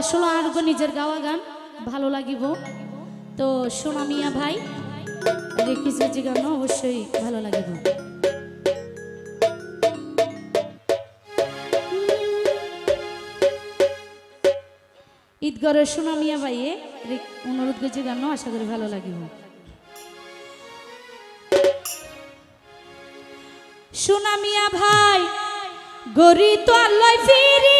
আসলে আর গো নিজের গাওয়া গান, ভালো লাগিব। তো সোনা মিয়া ভাই রেখেছে যে গান? অবশ্যই ভালো লাগিব। ঈদগড়ের সোনা মিয়া ভাইয়ে অনুরোধ করছে গান, আশা করি ভালো লাগিব। সোনা মিয়া ভাই গরি তো আল্লাহ ফিরিতি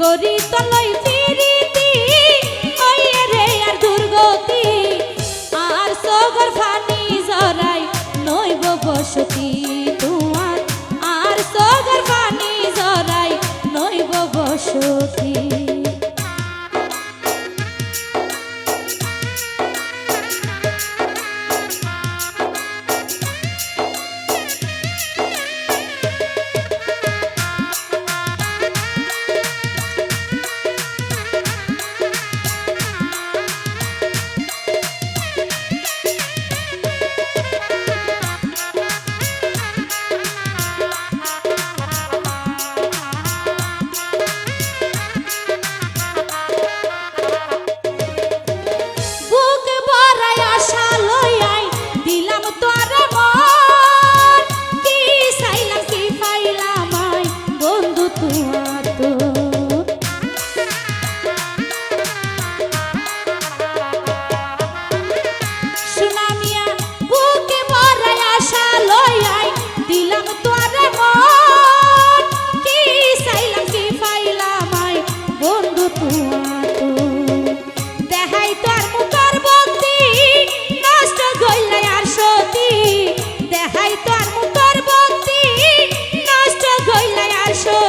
সুনামিয়া গরি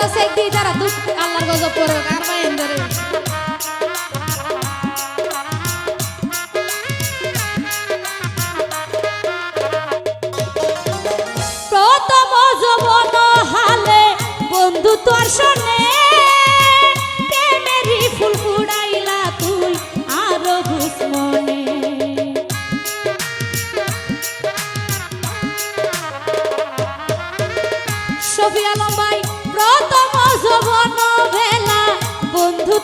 যারা সেক দিই তারা দুঃখ, আল্লাহর গজব করে আর মায়ের ধরে প্রথম যৌবন হালে, বন্ধু তোর শোনে। প্রেমেরই ফুল ফুড়াইলা তুই, আরও ঘুষ মনে সফিয়া লম্বাই